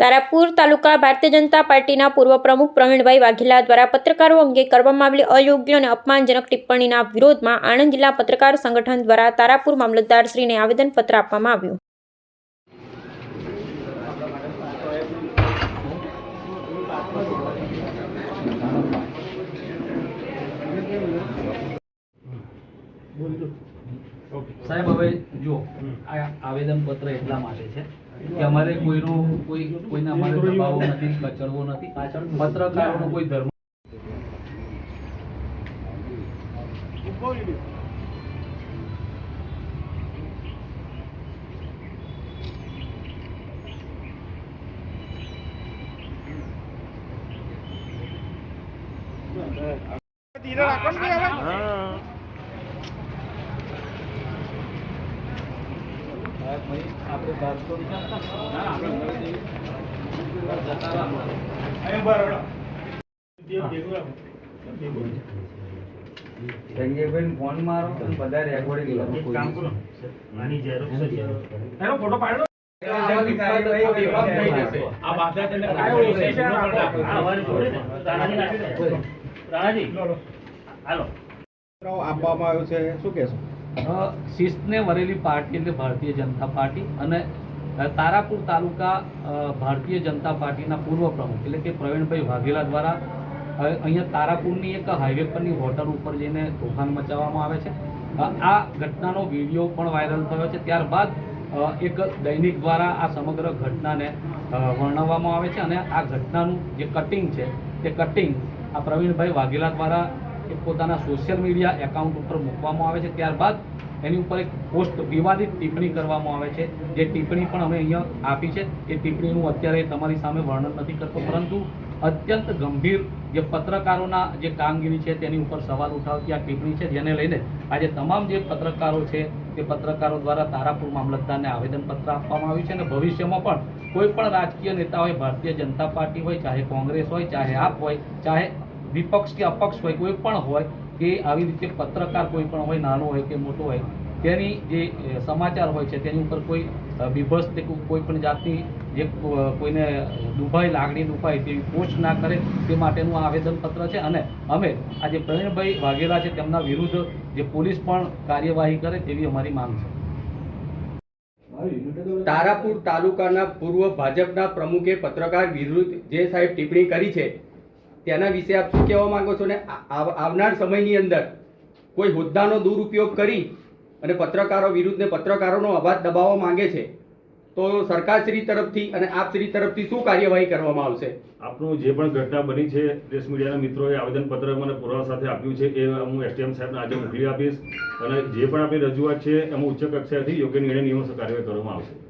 તારાપુર તાલુકા ભારતીય જનતા પાર્ટીના પૂર્વ પ્રમુખ પ્રવીણભાઈ વાઘેલા દ્વારા પત્રકારો અંગે કરવામાં આવેલી અયોગ્ય અને અપમાનજનક ટિપ્પણીના વિરોધમાં આણંદ જિલ્લા પત્રકાર સંગઠન દ્વારા તારાપુર મામલતદારશ્રીને આવેદનપત્ર આપવામાં આવ્યું. સાહેબ, હવે જો આ આવેદનપત્ર એટલા માટે છે કે અમારે કોઈનો કોઈ કોઈને અમારે દબાવવો નથી કચડવો નથી. પત્રકારોનો કોઈ ધર્મ બારસો સંજયભાઈ ફોન મારો અને બધા રેકોર્ડિંગ કરો. એનો ફોટો પાડો આ બાધા તેને કાયો છે આ અમારી જોડે રાણાજી નાખી દે. રાણાજી હાલો. આપવામાં આવ્યું છે શું કહેશો? શિસ્તને વરેલી પાર્ટી એટલે ભારતીય જનતા પાર્ટી અને તારાપુર તાલુકા ભારતીય જનતા પાર્ટીના પૂર્વ પ્રમુખ એટલે કે પ્રવીણભાઈ વાઘેલા દ્વારા અહીંયા તારાપુરની એક હાઈવે પરની હોટલ ઉપર જઈને તોફાન મચાવવામાં આવે છે. આ ઘટનાનો વીડિયો પણ વાયરલ થયો છે. ત્યારબાદ એક દૈનિક દ્વારા આ સમગ્ર ઘટનાને વર્ણવવામાં આવે છે અને આ ઘટનાનું જે કટિંગ છે, તે કટિંગ આ પ્રવીણભાઈ વાઘેલા દ્વારા એ પોતાના સોશિયલ મીડિયા એકાઉન્ટ ઉપર મૂકવામાં આવે છે. ત્યારબાદ એની ઉપર એક પોસ્ટ વિવાદિત ટિપ્પણી કરવામાં આવે છે. જે ટિપ્પણી પણ અમે અહીંયા આપી છે. એ ટિપ્પણીનું અત્યારે તમારી સામે વર્ણન નથી કરતો. પરંતુ અત્યંત ગંભીર જે પત્રકારોના જે કામગીરી છે તેની ઉપર સવાલ ઉઠાવતી આ ટિપ્પણી છે. જેને લઈને આજે તમામ જે પત્રકારો છે તે પત્રકારો દ્વારા તારાપુર મામલતદારને આવેદનપત્ર આપવામાં આવ્યું છે. અને ભવિષ્યમાં પણ કોઈ પણ રાજકીય નેતા હોય, ભારતીય જનતા પાર્ટી હોય, ચાહે કોંગ્રેસ હોય, ચાહે આપ હોય, ચાહે વિપક્ષ કે અપક્ષ હોય કોઈ પણ હોય કે આવી રીતે પત્રકાર કોઈ પણ હોય નાનો હોય કે મોટો હોય તેની જે સમાચાર હોય છે તેની ઉપર કોઈ અ, બીભત્સ કે કોઈ પણ જાતની જે કોઈને દુભાઈ લાગણી દુભાઈ તેવી પોસ્ટ ના કરે તે માટેનું આ આવેદનપત્ર છે. અને અમે આ જે પ્રવીણભાઈ વાઘેલા છે તેમના વિરુદ્ધ જે પોલીસ પણ કાર્યવાહી કરે તેવી અમારી માંગ છે. તારાપુર તાલુકાના પૂર્વ ભાજપના પ્રમુખે પત્રકાર વિરુદ્ધ જે સાહેબ ટિપ્પણી કરી છે તેના વિશે આપ શું કહેવા માંગો છો ને? આવ- આવનાર સમયની અંદર કોઈ હોદ્દાનો દુરુપયોગ કરી અને પત્રકારો વિરુદ્ધ ને પત્રકારોનો અવાજ દબાવવા માંગે છે, તો સરકારશ્રી તરફથી અને આપશ્રી તરફથી શું કાર્યવાહી કરવામાં આવશે? આપનું જે પણ ઘટના બની છે પ્રેસ મીડિયાના મિત્રોએ આવેદનપત્ર મને પુરાવા સાથે આપ્યું છે, એ હું એસટીએમ સાહેબને આજે મોકલી આપીશ અને જે પણ આપણી રજૂઆત છે, એમાં ઉચ્ચ કક્ષાએથી યોગ્ય નિર્ણય નિયમો કાર્યવાહી કરવામાં આવશે.